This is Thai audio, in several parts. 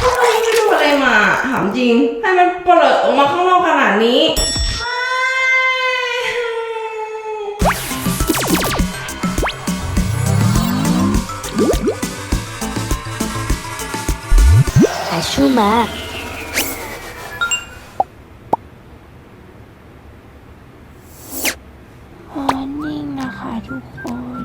เราไม่ดูอะไรมา ถามจริง ให้มันเปลิดออกมาข้างนอกขนาดนี้อาชูมา มอร์นิ่งนะคะทุกคน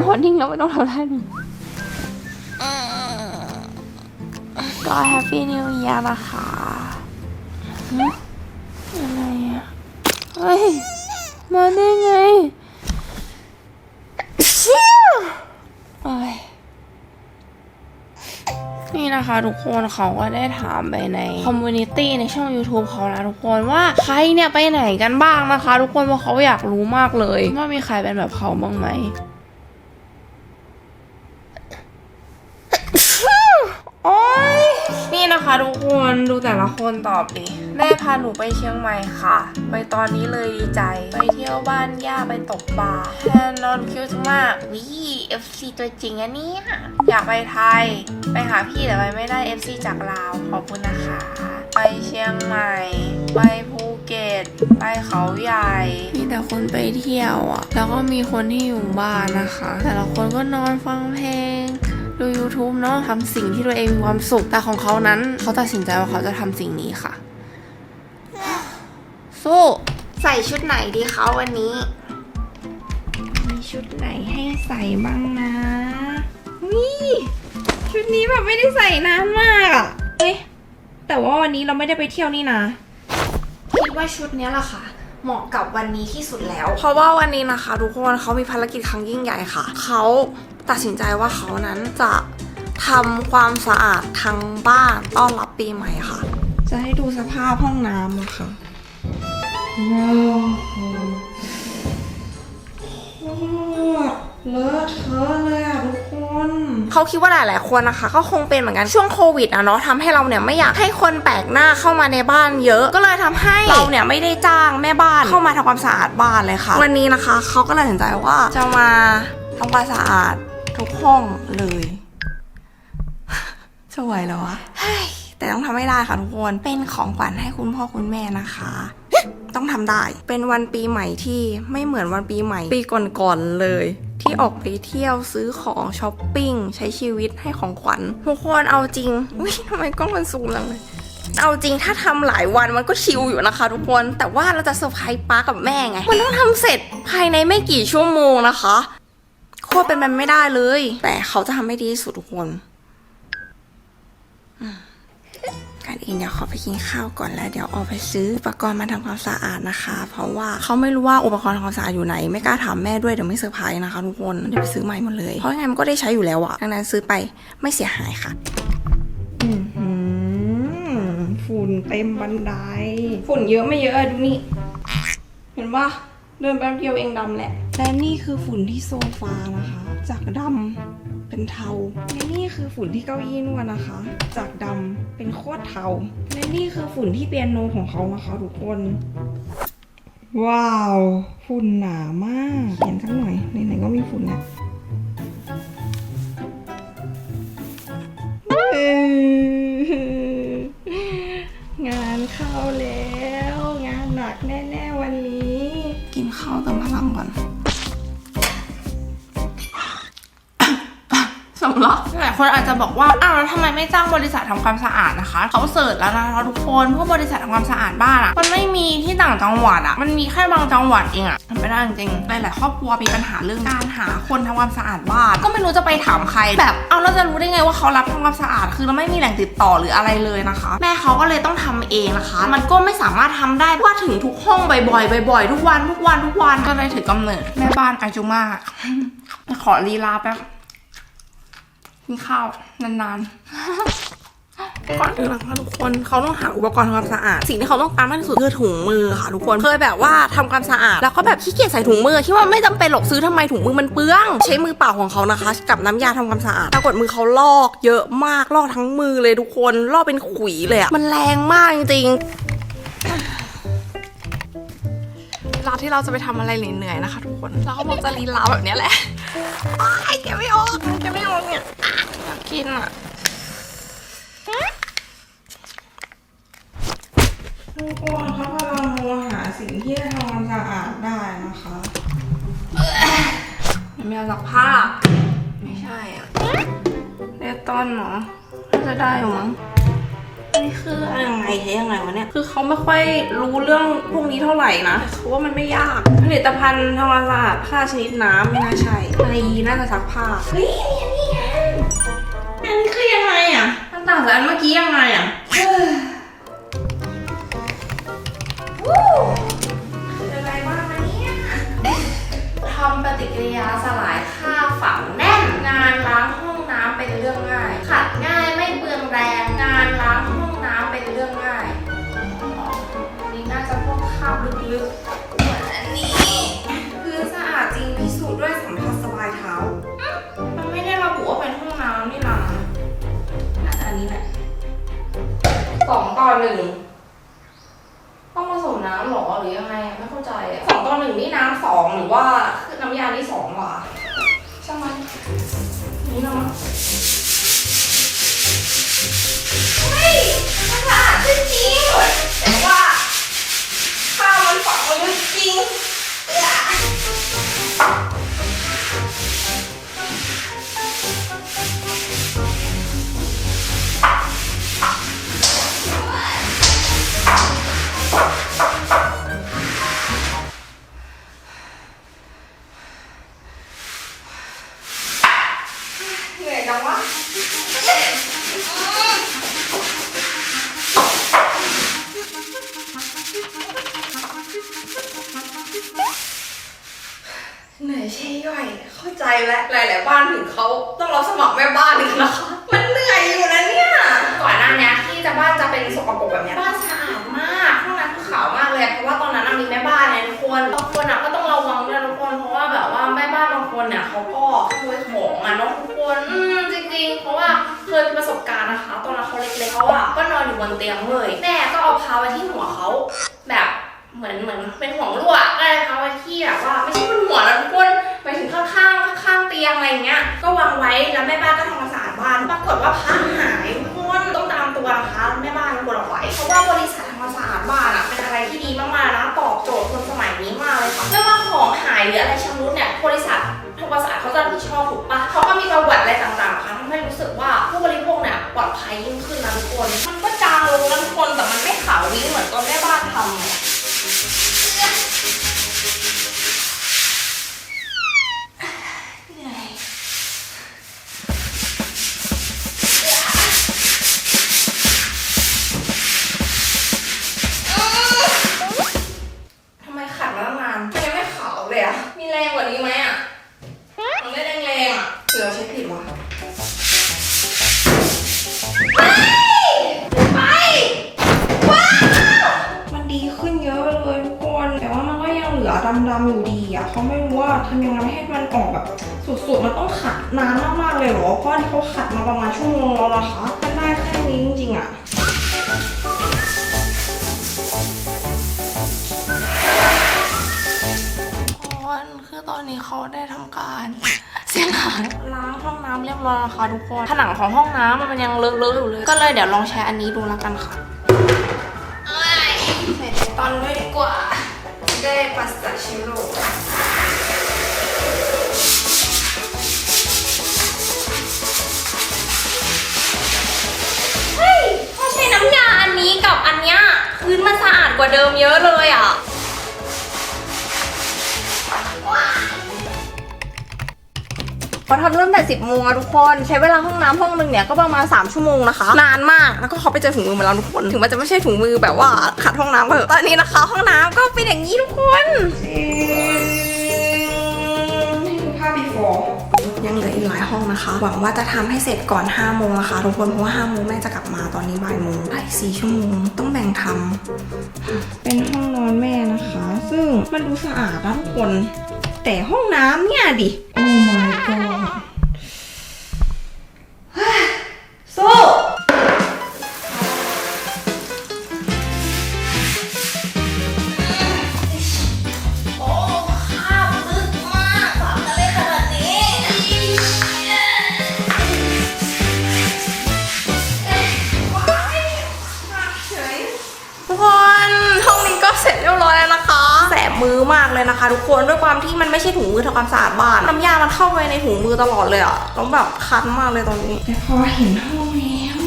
มอร์นิ่งแล้วไม่ต้องทำท่านี้ ก็แฮปปี้นิว e ย r นะคะอะไรอะเฮ้ย มาได้ไงเชี่ยเอ้ยนี่นะคะทุกคนเขาก็ได้ถามไปในคอมมูนิตี้ในช่อง YouTube เขานะทุกคนว่าใครเนี่ยไปไหนกันบ้างนะคะ ทุกคนเพราะเขาอยากรู้มากเลย ว่ามีใครเป็นแบบเขาบ้างไหม โอ๊ย นี่นะคะทุกคนดูแต่ละคนตอบดิแม่พาหนูไปเชียงใหม่ค่ะ ไปตอนนี้เลยดีใจ ไปเที่ยวบ้านย่าไปตกปลาแฮนนอนคิวต์มากวิ FC ตัวจริงอะเนี่ยอยากไปไทย ไปหาพี่แต่ไปไม่ได้ FC จากลาวขอบคุณนะคะ ไปเชียงใหม่ ไปภูเก็ตไปเขาใหญ่ มีแต่คนไปเที่ยวอะแล้วก็มีคนที่อยู่บ้านนะคะ แต่ละคนก็นอนฟังเพลง YouTube เนาะทำสิ่งที่ตัวเองมีความสุข แต่ของเขานั้น เขาตัดสินใจว่าเขาจะทำสิ่งนี้ค่ะ สู้ใส่ชุดไหนดีคะวันนี้ มีชุดไหนให้ใส่บ้างนะวิชุดนี้แบบไม่ได้ใส่นานมากอะเฮ้ยแต่ว่าวันนี้เราไม่ได้ไปเที่ยวนี่นะคิดว่าชุดเนี้ยแหละค่ะเหมาะกับวันนี้ที่สุดแล้ว เพราะว่าวันนี้นะคะ ทุกคนเขามีภารกิจครั้งยิ่งใหญ่ค่ะ เขา ตัดสินใจว่าเขานั้นจะทำความสะอาดทั้งบ้านต้อนรับปีใหม่ค่ะ จะให้ดูสภาพห้องน้ำนะคะว้าวโคตรเลอะเทอะเลยอะทุกคนเขาคิดว่าหลายๆคนนะคะก็คงเป็นเหมือนกันช่วงโควิดอะเนาะทำให้เราเนี่ยไม่อยากให้คนแปลกหน้าเข้ามาในบ้านเยอะ ก็เลยทำให้เราเนี่ยไม่ได้จ้างแม่บ้านเข้ามาทำความสะอาดบ้านเลยค่ะ วันนี้นะคะเขาก็เลยตัดสินใจว่าจะมาทำความสะอาด ทุกห้องเลย จะไหวแล้ววะแต่ต้องทำให้ได้ค่ะทุกคน เป็นของขวัญให้คุณพ่อคุณแม่นะคะ ต้องทำได้ เป็นวันปีใหม่ที่ไม่เหมือนวันปีใหม่ ปีก่อนๆเลย ที่ออกไปเที่ยวซื้อของช้อปปิ้งใช้ชีวิตให้ของขวัญทุกคนเอาจริงอุ้ยทำไมกล้องมันซูมจังเลยเอาจริงถ้าทำหลายวันมันก็ชิลอยู่นะคะ ทุกคน แต่ว่าเราจะเซอร์ไพรส์ป้ากับแม่ไง มันต้องทำเสร็จภายในไม่กี่ชั่วโมงนะคะ โคตรเป็นไปไม่ได้เลย แต่เขาจะทำให้ดีที่สุดทุกคนการอื่นเดี๋ยวขอไปกินข้าวก่อนแล้วเดี๋ยวออกไปซื้ออุปกรณ์มาทำความสะอาดนะคะ เพราะว่าเขาไม่รู้ว่าอุปกรณ์ทำความสะอาดอยู่ไหน ไม่กล้าถามแม่ด้วยเดี๋ยวไม่เซอร์ไพรส์นะคะทุกคนเดี๋ยวไปซื้อใหม่หมดเลยเพราะยังไงมันก็ได้ใช้อยู่แล้วอะดังนั้นซื้อไปไม่เสียหายค่ะฝุ่นเต็มบันไดฝุ่นเยอะไม่เยอะอะดูนี่เห็นปะเดินแป๊บเดียวเองดำแหละ และนี่คือฝุ่นที่โซฟานะคะ จากดำเป็นเทา และนี่คือฝุ่นที่เก้าอี้นวดนะคะ จากดำเป็นโคตรเทา และนี่คือฝุ่นที่เปียโนของเขานะคะทุกคน ว้าว ฝุ่นหนามากเขียนสักหน่อยไหนๆก็มีฝุ่นแล้ว คนอาจจะบอกว่าอ้าวแล้วทำไมไม่จ้างบริษัททำความสะอาดนะคะเขาเสิร์ชแล้วนะคะทุกคนพวกบริษัททำความสะอาดบ้านอะมันไม่มีที่ต่างจังหวัดอะมันมีแค่บางจังหวัดเองอะทำไม่ได้จริงๆหลายๆครอบครัวมีปัญหาเรื่องการหาคนทำความสะอาดบ้านก็ไม่รู้จะไปถามใครแบบเอาเราจะรู้ได้ไงว่าเขารับทำความสะอาดคือเราไม่มีแหล่งติดต่อหรืออะไรเลยนะคะ แม่เขาก็เลยต้องทำเองนะคะ มันก็ไม่สามารถทำได้ว่าถึงทุกห้องบ่อยๆบ่อยๆทุกวันทุกวันทุกวันก็เลยถือกำเนิดแม่บ้านอาจุมาขอลีลาแป๊บ กินข้าวนานๆก่อนอื่นนะคะทุกคนเขาต้องหาอุปกรณ์ทำความสะอาด สิ่งที่เขาต้องการมากที่สุดคือถุงมือค่ะทุกคนเคยแบบว่าทำความสะอาด แล้วก็แบบขี้เกียจใส่ถุงมือคิดว่าไม่จำเป็นหรอกซื้อทำไมถุงมือมันเปลือง ใช้มือเปล่าของเขานะคะ กับน้ำยาทำความสะอาดปรากฏมือเขาลอกเยอะมากลอกทั้งมือเลยทุกคนลอกเป็นขุยเลยอะมันแรงมากจริงๆเวลาที่เราจะไปทำอะไรเหนื่อยๆนะคะทุกคน เราก็มักจะลีลาแบบเนี้ยแหละ ไอ้แกไม่ออกแกไม่ออกเนี่ยอยากกินอะทุกคนคะพลังมัวหาสิ่งที่ทำความสะอาดได้นะคะแมวสักผ้า ไม่ใช่อะเลตตอนเหรอน่าจะได้หรือมั้ง นี่คือยังไงใช้ยังไงวะเนี่ย คือเขาไม่ค่อยรู้เรื่องพวกนี้เท่าไหร่นะเขาว่ามันไม่ยาก ผลิตภัณฑ์ทำความสะอาดผ้าชนิดน้ำไม่น่าใช่ในน่าจะซักผ้า เฮ้ยนี่อันนี้ไงอันนี้คือยังไงอะมันต่างจากอันเมื่อกี้ยังไงอะคืออะไรบ้างนะเนี่ยทำปฏิกิริยาสลายค่าฝังแน่นงานล้า สอง แม่ก็เอาพาไว้ที่หัวเขาแบบเหมือนเหมือนเป็นห่วงรั่วก็เลยพาไว้ที่แบบว่าไม่ใช่บนหัวแล้วทุกคนไปถึงข้างๆข้างๆเตียงอะไรเงี้ย ก็วางไว้แล้วแม่บ้านก็ทำความสะอาดบ้านปรากฏว่าผ้าหายทุกคนต้องตามตัวนะคะแม่บ้านควรเอาไว้เพราะว่าบริษัททำความสะอาดบ้านอะเป็นอะไรที่ดีมากๆนะตอบโจทย์คนสมัยนี้มากเลยค่ะไม่ว่าของหายหรืออะไรชำรุดเนี่ยบริษัท ทำความสะอาดเขาจะรับผิดชอบถูกปะเขาก็มีประวัติอะไรต่างๆค่ะทำให้รู้สึกว่าผู้บริโภคเนี่ยปลอดภัยยิ่งขึ้นนะทุกคน มันก็จางลงนะทุกคนแต่มันไม่ขาววิ่งเหมือนตอนแม่บ้านทำ เหลือดำๆอยู่ดีอะเขาไม่รู้ว่าทำยังไงให้มันออกแบบสุดๆ มันต้องขัดนานมากๆเลยเหรอ เพราะอันนี้เขาขัดมาประมาณชั่วโมงแล้วนะคะมันได้แค่นี้จริงๆอะคนคือตอนนี้เขาได้ทำการเสียหายล้างห้องน้ำเรียบร้อยแล้วค่ะทุกคน ผนังของห้องน้ำมันยังเลอะๆอยู่เลย ก็เลยเดี๋ยวลองใช้อันนี้ดูแล้วกันค่ะเอ้ยใส่ตอนด้วยดีกว่า ได้ปัสสาวะชิโร่เพอทำเริ่มแต่ 10โมงอะทุกคนใช้เวลาห้องน้ำห้องนึงเนี่ยก็ประมาณ 3 ชั่วโมงนะคะ นานมากแล้วก็เขาไปเจอถุงมือมาแล้วทุกคนถึงมันจะไม่ใช่ถุงมือแบบว่าขัดห้องน้ำก็เถอะตอนนี้นะคะ ห้องน้ำก็เป็นอย่างนี้ทุกคนภาพ before ยังเหลืออีกหลายห้องนะคะ หวังว่าจะทำให้เสร็จก่อน5โมงนะคะทุกคนเพราะว่า5โมงแม่จะกลับมาตอนนี้บ่ายโมงอีก4ชั่วโมงต้องแบ่งทำเป็นห้องนอนแม่นะคะ ซึ่งมันดูสะอาดนะทุกคน แต่ห้องน้ำเนี่ยดิ โอ้ my god สู้โอ้ข้าวลึกมากฝังอะไรขนาดนี้ว้ายเฉยทุกคน มากเลยนะคะ ทุกคนด้วยความที่มันไม่ใช่ถุงมือทำความสะอาดบ้านน้ำยามันเข้าไปในถุงมือตลอดเลยอะแล้วแบบคันมากเลยตอนนี้ แต่พอเห็นห้องแล้ว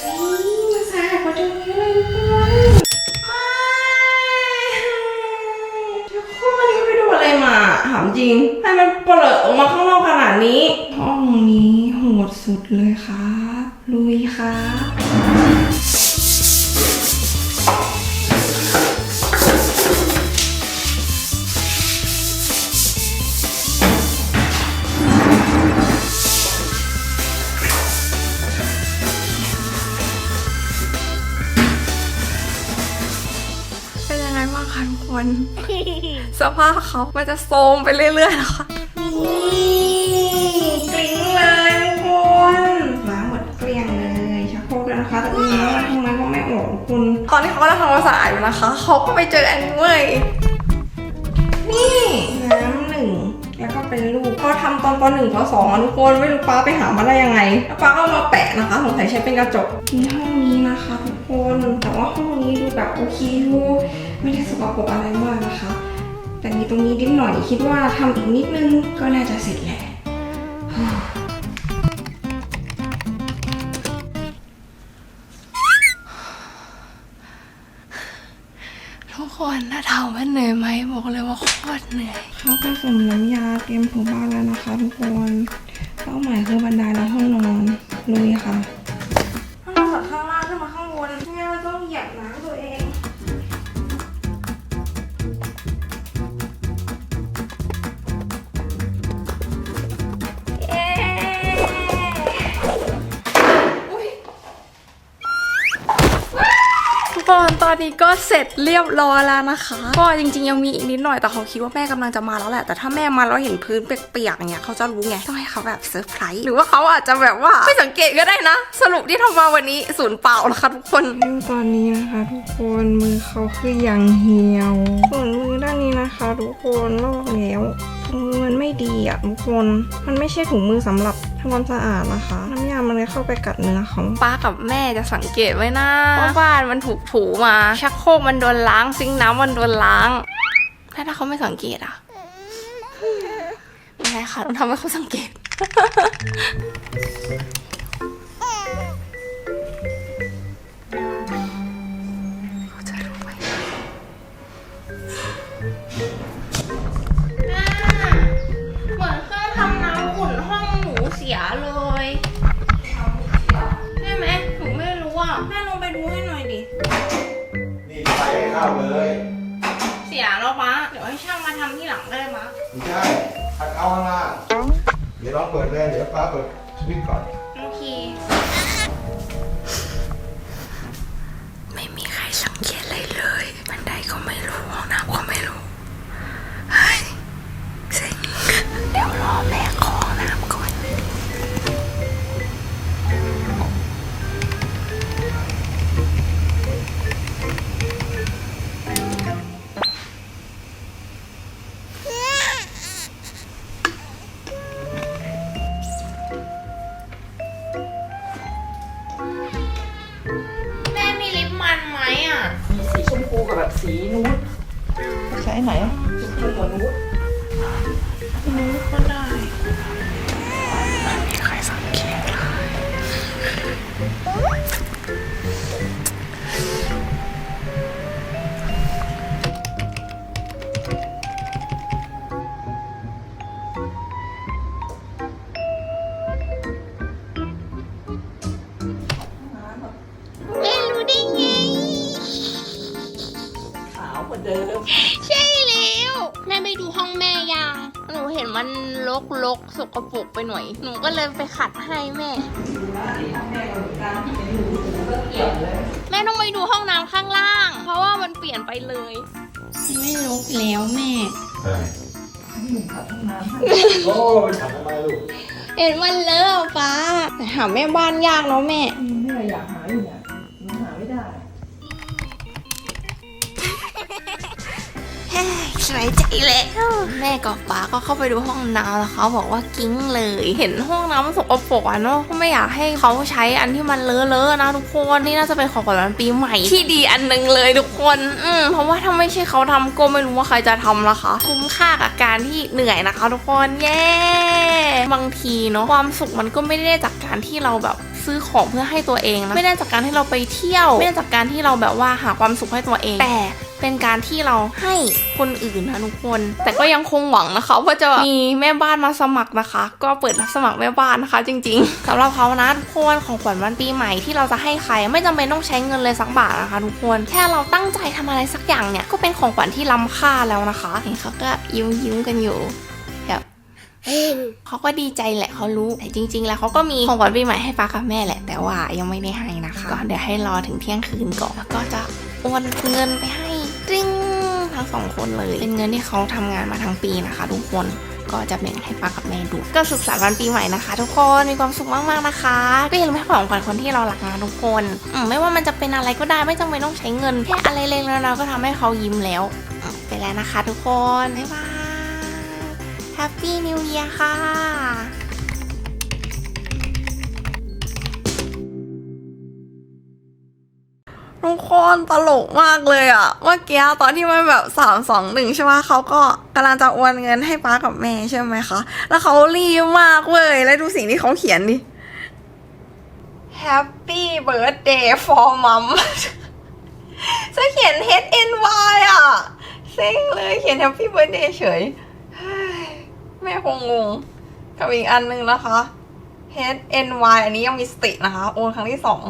เฮ้ยมาสะอาดกว่าเดิมเยอะเลยทุกคนทุกคนไปดูอะไรมาถามจริงให้มันเปลอะออกมาข้างนอกขนาดนี้ ห้องนี้โหดสุดเลยครับลุยครั สภาพเขามันจะโทรมไปเรื่อยๆนะคะนี่กลิ้งเลยทุกคนล้างหมดเกลี้ยงเลยชักโครกด้วยนะคะแต่คุณน้ำมันทำไมก็ไม่ออกคุณ ตอนที่เขากำลังทำความสะอาดอยู่นะคะ เขาก็ไปเจออันนี้เว้ยนี่น้ำหนึ่งแล้วก็เป็นลูกก็ทำตอนปหนึ่งปสองอะทุกคนไม่รู้ป้าไปหามาได้ยังไงแล้วป้าก็เอามาแปะนะคะสงสัยใช้เป็นกระจกที่ห้องนี้นะคะทุกคนแต่ว่าห้องนี้ดูแบบโอเคอยู่ไม่ได้สกปรกอะไรมากนะคะ แต่มีตรงนี้นิดหน่อยคิดว่าทำอีกนิดนึงก็น่าจะเสร็จแหละทุกคนถ้าถามว่าเหนื่อยไหมบอกเลยว่าโคตรเหนื่อยเขาผสมน้ำยาเตรียมถูบ้านแล้วนะคะทุกคนเป้าหมายคือบันไดและห้องนอนลุยค่ะห้องนอนจากข้างล่างขึ้นมาข้างบนงานต้องเหยียบน้ำ กคนตอนนี้ก็เสร็จเรียบร้อยแล้วนะคะ ก็จริงๆยังมีอีกนิดหน่อยแต่เขาคิดว่าแม่กำลังจะมาแล้วแหละแต่ถ้าแม่มาแล้วเห็นพื้นเปียกๆอย่างเงี้ยเขาจะรู้ไงต้องให้เขาแบบเซอร์ไพรส์หรือว่าเขาอาจจะแบบว่าไม่สังเกตก็ได้นะ สรุปที่ทำมาวันนี้ศูนย์เปล่านะคะทุกคนดูตอนนี้นะคะทุกคนมือเขาคือยังเหี่ยวส่วนมือด้านนี้นะคะ ทุกคนลอกแล้วมือมันไม่ดีอะทุกคน มันไม่ใช่ถุงมือสำหรับ ทำความสะอาดนะคะ น้ำยามันเลยเข้าไปกัดเนื้อเขาป้ากับแม่จะสังเกตไว้นะว่าบ้านมันถูกถูมา ชักโครกมันโดนล้างซิงค์น้ำมันโดนล้างแล้วถ้าเขาไม่สังเกตอะไม่ได้ค่ะต้องทำให้เขาสังเกต สียเลยใช่ไหมหนูไม่รู้อะแม่ลงไปดูให้หน่อยดิ นี่ไฟให้เข้าเลยเสียแล้วปะเดี๋ยวให้ช่างมาทำที่หลังได้ปะไม่ใช่พัดเข้าข้างล่างเดี๋ยวลองเปิดเลยเดี๋ยวป้าเปิดสวิตช์ก่อน โอเค ไม่มีใครสังเกตอะไรเลยบันไดก็ไม่ พูกั มันลกลกๆสกปรกไปหน่อย หนูก็เลยไปขัดให้แม่ แม่ต้องไปดูห้องน้ำข้างล่าง เพราะว่ามันเปลี่ยนไปเลย ไม่ลกแล้วแม่ใช่หนุ่มขัดห้องน้ำให้โอ้ยทำทำไมลูก เห็นมันเลอะฟ้าแต่หาแม่บ้านยากเนาะแม่ แม่อยากหาอยู่เนี่ ยหนูหาไม่ได้เคสบายใจแล้วแม่กับป๊าก็เข้าไปดูห้องน้ำแล้วเขาบอกว่ากิ้งเลย เห็นห้องน้ำมันสกปรกอะเนาะไม่อยากให้เขาใช้อันที่มันเลอะๆนะทุกคนนี่น่าจะเป็นของขวัญวันปีใหม่ที่ดีอันหนึงเลยทุกคน อืมเพราะว่าถ้าไม่ใช่เขาทำก็ไม่รู้ว่าใครจะทำละคะ คุ้มค่ากับการที่เหนื่อยนะคะ ทุกคนเย้บางทีเนาะความสุขมันก็ไม่ได้จากการที่เราแบบซื้อของเพื่อให้ตัวเองนะไม่ได้จากการที่เราไปเที่ยว ไม่ได้จากการที่เราแบบว่าหาความสุขให้ตัวเอง แต่เป็นการที่เราให้คนอื่นนะทุกคน แต่ก็ยังคงหวังนะคะว่าจะมีแม่บ้านมาสมัครนะคะ ก็เปิดรับสมัครแม่บ้านนะคะ จริง ๆสำหรับเขานะทุกคนของขวัญวันปีใหม่ที่เราจะให้ใคร ไม่จำเป็นต้องใช้เงินเลยสักบาทนะคะ ทุกคนแค่เราตั้งใจทำอะไรสักอย่างเนี่ยก็เป็นของขวัญที่ล้ำค่าแล้วนะคะเห็นเขาก็ยิ้มยิ้มๆกันอยู่ เขาก็ดีใจแหละเขารู้แต่จริง ๆ แล้วเขาก็มีของขวัญปีใหม่ให้ป้ากับแม่แหละ แต่ว่ายังไม่ได้ให้นะคะก็เดี๋ยวให้รอถึงเที่ยงคืนก่อนแล้วก็จะโอนเงินไปให้ตริ้งทั้งสองคนเลย เป็นเงินที่เขาทำงานมาทั้งปีนะคะ ทุกคนก็จะแบ่งให้ป้ากับแม่ดู ก็สุขสันต์วันปีใหม่นะคะ ทุกคนมีความสุขมากๆนะคะก็อย่าลืมให้ของขวัญคนที่เรารักนะทุกคนมไม่ว่ามันจะเป็นอะไรก็ได้ไม่จำเป็นต้องใช้เงินแค่อะไรเล็กๆน้อยก็ทำให้เขายิ้มแล้วไปแล้วนะคะ ทุกคนบ๊ายบาย แฮปปี้นิว e ย r ค่ะ ทุกคนตลกมากเลยอะเมื่อกี้ตอนที่มันแบบสามสองหนึ่งใช่ไหมเขาก็กำลังจะโอนเงินให้ป้ากับแม่ใช่ไหมคะ แล้วเขารีบมากเว้ย แล้วดูสิ่งที่เขาเขียนดิ Happy birthday for mom จะเขียน H N Y อะ เซ็งเลยเขียน Happy birthday เฉยเฮ้ย แม่คงงงกับอีกอันนึงนะคะ H N Y อันนี้ยังมีสตินะคะ โอนครั้งที่สอง